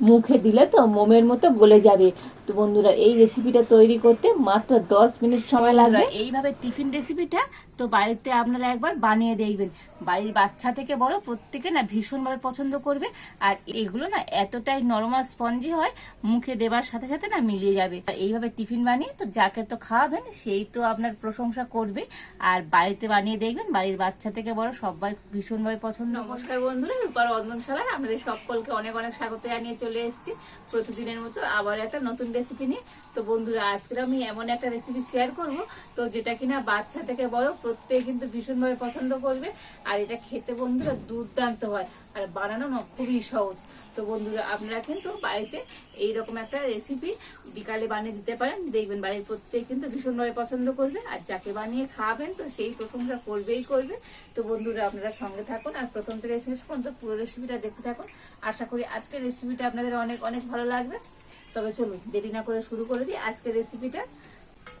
মুখে দিলে তো মোমের মতো গলে যাবে। তো বন্ধুরা এই রেসিপিটা তৈরি করতে মাত্র দশ মিনিট সময় লাগবে। এইভাবে টিফিন রেসিপিটা তো বাড়িতে আপনারা একবার বানিয়ে দেখবেন। বাড়ির বাচ্চা থেকে বড় প্রত্যেকে না ভীষণভাবে পছন্দ করবে আর এগুলো না এতটাই নরম আর স্পঞ্জি হয় মুখে দেবার সাথে সাথে না মিলিয়ে যাবে। এইভাবে টিফিন বানিয়ে তো যাকে তো খাওয়াবেন সেই তো আপনার প্রশংসা করবে। আর বাড়িতে বানিয়ে দেখবেন বাড়ির বাচ্চা থেকে বড় সবাই ভীষণভাবে পছন্দ নমস্কার বন্ধুরা রূপার রন্ধনশালায় আপনাদের সকলকে অনেক অনেক স্বাগত জানিয়ে চলে এসেছি। প্রতিদিনের মতো আবার একটা নতুন রেসিপি নিয়ে। তো বন্ধুরা আজকে আমি এমন একটা রেসিপি শেয়ার করব, তো যেটা কিনা বাচ্চা থেকে বড় প্রত্যেকে কিন্তু ভীষণভাবে পছন্দ করবে। আর এটা খেতে বন্ধুরা দুর্দান্ত হয়। আর বানানো খুবই সহজ। তো বন্ধুরা, আপনারা কিন্তু বাড়িতে এইরকম একটা রেসিপি বিকালে বানিয়ে দিতে পারেন। দেখবেন বাড়ির প্রত্যেকে কিন্তু ভীষণভাবে পছন্দ করবে। আর যাকে বানিয়ে খাওয়াবেন, তো সেই প্রশংসা করবেই করবে। তো বন্ধুরা, আপনারা সঙ্গে থাকুন। আর প্রথম থেকে শেষ পর্যন্ত পুরো রেসিপিটা দেখতে থাকুন। আশা করি আজকের রেসিপিটা আপনাদের অনেক অনেক ভালো লাগবে। তবে চলুন, দেরি না করে শুরু করে দিই আজকের রেসিপিটা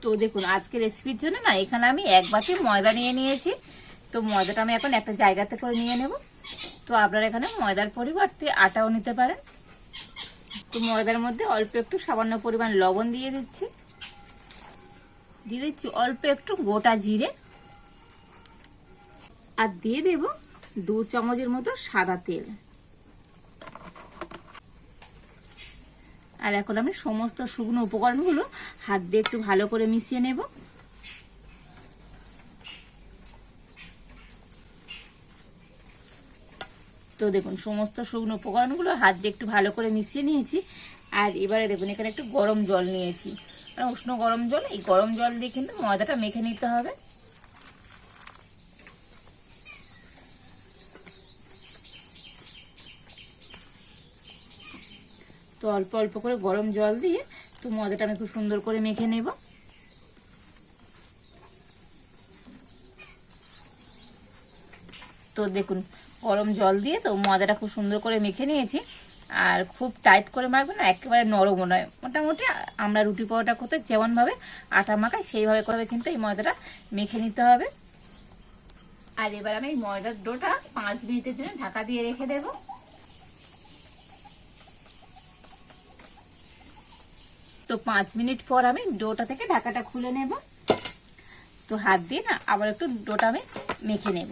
তো দেখুন, আজকের রেসিপির জন্য না, এখানে আমি এক বাটি ময়দা নিয়ে নিয়েছি। তো ময়দাটা আমি এখন একটা জায়গাতে করে নিয়ে নেব। তো আপনারা এখানে ময়দার পরিবর্তে আটাও নিতে পারেন। তো ময়দার মধ্যে অল্প একটু সামান্য পরিমাণ লবণ দিয়ে দিচ্ছি। দিয়ে দিচ্ছি অল্প একটু গোটা জিরে। আর দিয়ে দেব দু চামচের মতো সাদা তেল। আর এখন আমি সমস্ত শুকনো উপকরণগুলো হাত দিয়ে একটু ভালো করে মিশিয়ে নেব। তো দেখুন, সমস্ত শুকনো উপকরণগুলো হাত দিয়ে একটু ভালো করে মিশিয়ে নিয়েছি। আর এবারে দেখুন, এখানে একটু গরম জল নিয়েছি। মানে উষ্ণ গরম জল, এই গরম জল দিয়ে কিন্তু ময়দাটা মেখে নিতে হবে। তো অল্প অল্প করে গরম জল দিয়ে তো ময়দাটা আমি খুব সুন্দর করে মেখে নেব। তো দেখুন গরম জল দিয়ে, তো ময়দাটা খুব সুন্দর করে মেখে নিয়েছি। আর খুব টাইট করে মাখবে না, একেবারে নরমও নয়। মোটামুটি আমরা রুটি পরোটা করতে যেমনভাবে আটা মাখাই, সেইভাবে করে কিন্তু এই ময়দাটা মেখে নিতে হবে। আর এবার আমি ময়দার ডোটা পাঁচ মিনিটের জন্য ঢাকা দিয়ে রেখে দেবো। তো পাঁচ মিনিট পর আমি ডোটা থেকে ঢাকাটা খুলে নেব। তো হাত দিয়ে না আবার একটু ডোটা আমি মেখে নেব।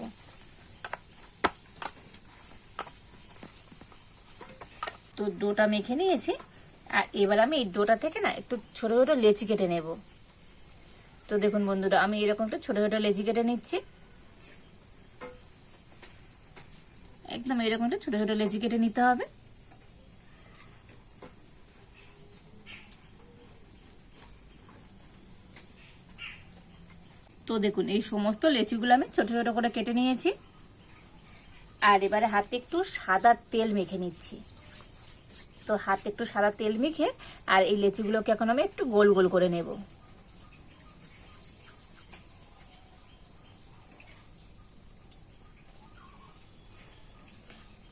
তো ডোটা মেখে নিয়েছি, আর এবার আমি এই ডোটা থেকে না একটু ছোট ছোট লেচি কেটে নেব। তো দেখুন বন্ধুরা, আমি এরকম একটু ছোট ছোট লেচি কেটে নিচ্ছি। একদম এরকম একটু ছোট ছোট লেচি কেটে নিতে হবে। তো দেখুন, এই সমস্ত লেচিগুলো আমি ছোট ছোট করে কেটে নিয়েছি। আর এবারে হাতে একটু সাদা তেল মেখে নিচ্ছি। তো হাতে একটু সাদা তেল মেখে আর এই লেচিগুলোকে এখন আমি একটু গোল গোল করে নেব।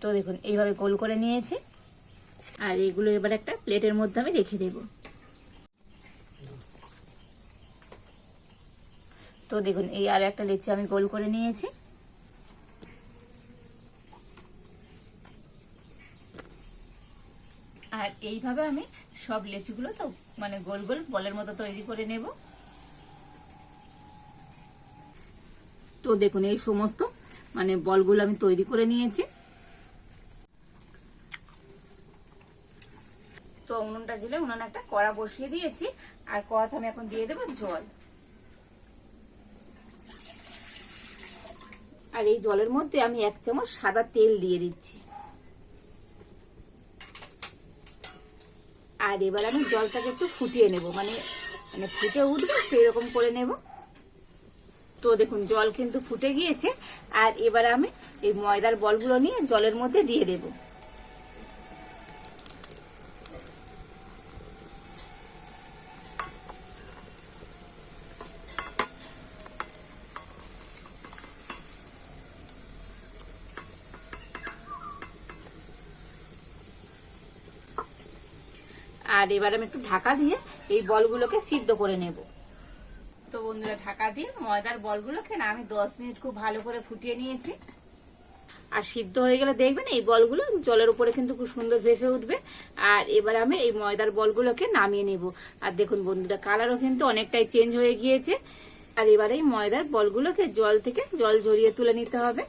তো দেখুন, এইভাবে গোল করে নিয়েছি। আর এগুলো এবার একটা প্লেটের মধ্যে আমি রেখে দেবো। তো দেখুন, এই আর একটা লেচি আমি গোল করে নিয়েছি। আর এইভাবে আমি সব লেচিগুলো তো মানে গোল গোল বলের মতো তৈরি করে নেব। তো দেখুন, এই সমস্ত মানে বলগুলো আমি তৈরি করে নিয়েছি। তো উনুনটা জেলে উনুন একটা কড়া বসিয়ে দিয়েছি। আর কড়াতে আমি এখন দিয়ে দেবো জল। আর এই জলের মধ্যে আমি এক চামচ সাদা তেল দিয়ে দিচ্ছি। আর এবার আমি জলটাকে একটু ফুটিয়ে নেব। মানে মানে ফুটে উঠবে রকম করে নেব। তো দেখুন, জল কিন্তু ফুটে গিয়েছে। আর এবার আমি এই ময়দার বলগুলো নিয়ে জলের মধ্যে দিয়ে দেবো। আর এবার আমি একটু ঢাকা দিয়ে এই বলগুলোকে সিদ্ধ করে নেব। তো বন্ধুরা ঢাকা দিয়ে ময়দার বলগুলোকে না আমি দশ মিনিট খুব ভালো করে ফুটিয়ে নিয়েছি। আর সিদ্ধ হয়ে গেলে দেখবেন এই বলগুলো জলের উপরে কিন্তু খুব সুন্দর ভেসে উঠবে। আর এবার আমি এই ময়দার বলগুলোকে নামিয়ে নেব। আর দেখুন বন্ধুরা কালারও কিন্তু অনেকটাই চেঞ্জ হয়ে গিয়েছে। আর এবার এই ময়দার বলগুলোকে জল থেকে জল ঝরিয়ে তুলে নিতে হবে।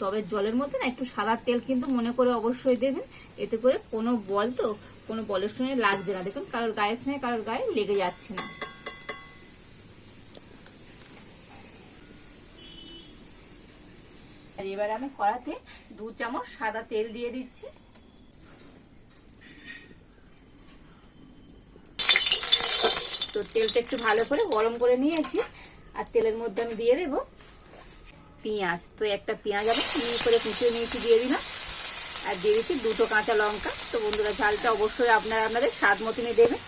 তবে জলের মধ্যে না একটু সাদা তেল কিন্তু মনে করে অবশ্যই দেবেন। এতে করে কোনো বল তো, কোনো বলের সঙ্গে লাগছে না। দেখুন, কারোর গায়ের সঙ্গে কারোর গায়ে লেগে যাচ্ছে না। আর এবার আমি কড়াতে দু চামচ সাদা তেল দিয়ে দিচ্ছি। তো তেলটা একটু ভালো করে গরম করে নিয়েছি। আর তেলের মধ্যে আমি দিয়ে দেবো পেঁয়াজ। তো একটা পেঁয়াজ আমি মিহি করে কুচিয়ে নিয়েছি, দিয়ে দিলাম। আর দিয়ে দিচ্ছি দুটো কাঁচা লঙ্কা। তো বন্ধুরা, ঝালটা অবশ্যই আপনারা আপনাদের স্বাদ মতনই দেবেন।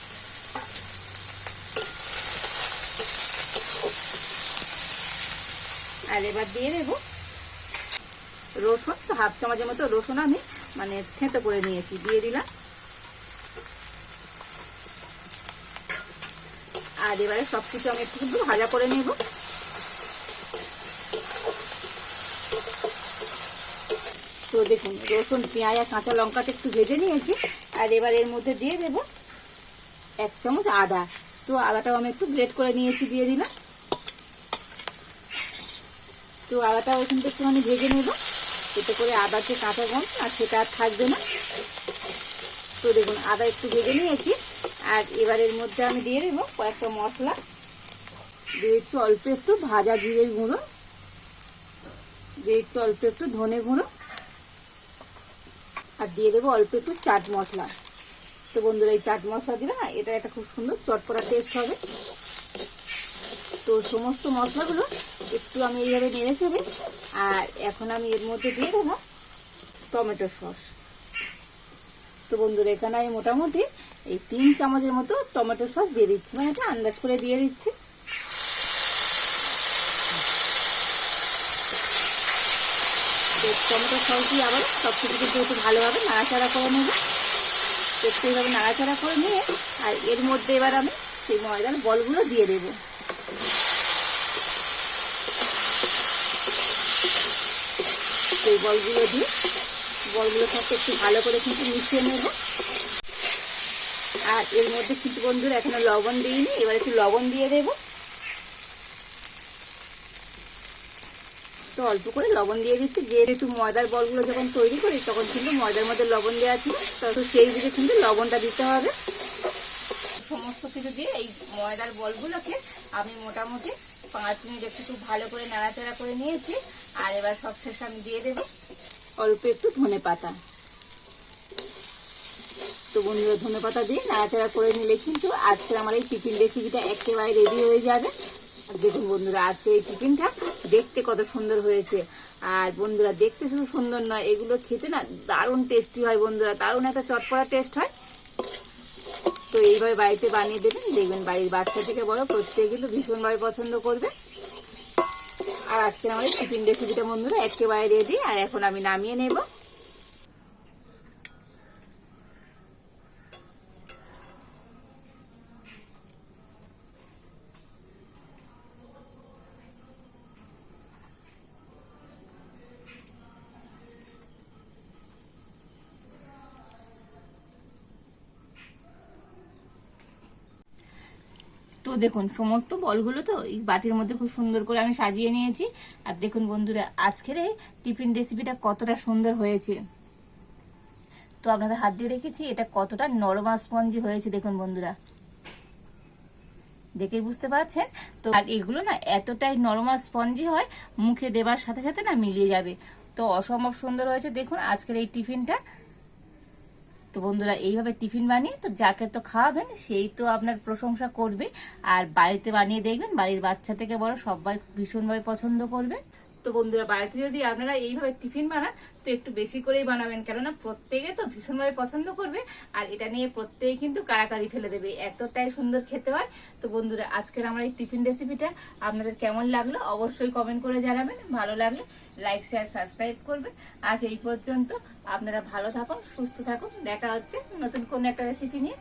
আর এবার দিয়ে দেবো রসুন। তো হাফ চামচের মতো রসুন আমি মানে থেঁতো করে নিয়েছি, দিয়ে দিলাম। আর এবারে সব কিছু আমি একটু ভাজা করে নেব। তো দেখুন, রসুন, পেঁয়াজ আর কাঁচা লঙ্কাটা একটু ভেজে নিয়েছি। আর এবার এর মধ্যে দিয়ে দেব এক চামচ আদা। তো আদাটাও আমি একটু গ্রেট করে নিয়েছি, দিয়ে দিলাম। তো আদাটাও কিন্তু একটুখানি ভেজে নেব। এতে করে আদার যে কাঁচা গন্ধ, আর সেটা আর থাকবে না। তো দেখুন, আদা একটু ভেজে নিয়েছি। আর এবার এর মধ্যে আমি দিয়ে দেবো কয়েকটা মশলা। দিয়েছি অল্প একটু ভাজা জিরের গুঁড়ো। দিয়েছি অল্প একটু ধনে গুঁড়ো। আর দিয়ে দেবো অল্প একটু চাট মশলা। তো বন্ধুরা, এই চাট মশলা দিলে না, এটা একটা খুব সুন্দর চটপটা টেস্ট হবে। তো সমস্ত মশলাগুলো একটু আমি এইভাবে নেড়ে চেড়ে, আর এখন আমি এর মধ্যে দিয়ে দেবো টমেটো সস। তো বন্ধুরা, এখানে আমি মোটামুটি এই তিন চামচের মতো টমেটো সস দিয়ে দিচ্ছি। মানে এটা আন্দাজ করে দিয়ে দিচ্ছি টমেটো সস দিয়ে আবার সব কিছু কিন্তু একটু ভালোভাবে নাড়াচাড়া করে নেব। একটু এইভাবে নাড়াচাড়া করে নিয়ে, আর এর মধ্যে এবার আমি সেই ময়দার বলগুলো দিয়ে দেবো। সেই বলগুলো দিয়ে, বলগুলো সাথে একটু ভালো করে কিন্তু মিশিয়ে নেব। আর এর মধ্যে কিন্তু বন্ধুরা এখনও লবণ দিইনি, এবার একটু লবণ দিয়ে দেব। তো অল্প করে লবণ দিয়ে দিচ্ছি। যেহেতু ময়দার বলগুলো যখন তৈরি করি, তখন কিন্তু ময়দার মধ্যে লবণ দেওয়া ছিল তো সেই দিকে কিন্তু লবণটা দিতে হবে। সমস্ত কিছু দিয়ে এই ময়দার বলগুলোকে আমি মোটামুটি পাঁচ মিনিট একটু ভালো করে নাড়াচাড়া করে নিয়েছি। আর এবার সব শেষে আমি দিয়ে দেবো অল্প একটু ধনে পাতা। তো বন্ধুরা, ধনে পাতা দিয়ে নাড়াচাড়া করে নিলে কিন্তু আজকে আমার এই টিফিন রেসিপিটা একেবারে রেডি হয়ে যাবে। দেখুন বন্ধুরা, আজকে এই টিফিনটা দেখতে কত সুন্দর হয়েছে। আর বন্ধুরা, দেখতে শুধু সুন্দর নয়, এগুলো খেতে না দারুণ টেস্টি হয় বন্ধুরা, দারুণ একটা চটপড়া টেস্ট হয়। তো এইভাবে বাড়িতে বানিয়ে দেবেন, দেখবেন বাড়ির বাচ্চা থেকে বড় প্রত্যেকে কিন্তু ভীষণভাবে পছন্দ করবে। আর আজকে আমাদের টিফিন রেসিপিটা বন্ধুরা, একেবারে রেডি আর এখন আমি নামিয়ে নেব। দেখুন, সমস্ত বলগুলো তো এই বাটির মধ্যে খুব সুন্দর করে আমি সাজিয়ে নিয়েছি। আর দেখুন বন্ধুরা, আজকের এই টিফিন রেসিপিটা কতটা সুন্দর হয়েছে। তো আপনাদের হাত দিয়ে রেখেছি, এটা কতটা নরম স্পঞ্জি হয়েছে দেখুন বন্ধুরা। দেখেই বুঝতে পারছেন? তো আর এগুলো না এতটাই নরম স্পঞ্জি হয়, মুখে দেবার সাথে সাথে না মিলিয়ে যাবে। তো অসম্ভব সুন্দর হয়েছে। দেখুন আজকের এই টিফিনটা। তো বন্ধুরা, এইভাবে টিফিন বানিয়ে তো যাকে তো খাওয়াবেন, সেই তো আপনার প্রশংসা করবে। আর বাড়িতে বানিয়ে দেখবেন, বাড়ির বাচ্চা থেকে বড় সবাই ভীষণভাবে পছন্দ করবে। তো বন্ধুরা, বাড়িতে যদি আপনারা এইভাবে টিফিন বানান, তো একটু বেশি করেই বানাবেন। কেননা প্রত্যেকে তো ভীষণভাবে পছন্দ করবে, আর এটা নিয়ে প্রত্যেকে কিন্তু কারাকারি ফেলে দেবে। এতটাই সুন্দর খেতে হয়। তো বন্ধুরা, আজকের আমার এই টিফিন রেসিপিটা আপনাদের কেমন লাগল অবশ্যই কমেন্ট করে জানাবেন। ভালো লাগলে লাইক শেয়ার সাবস্ক্রাইব করবেন। আজ এই পর্যন্ত আপনারা ভালো থাকুন, সুস্থ থাকুন। দেখা হচ্ছে নতুন কোনো একটা রেসিপি নিয়ে।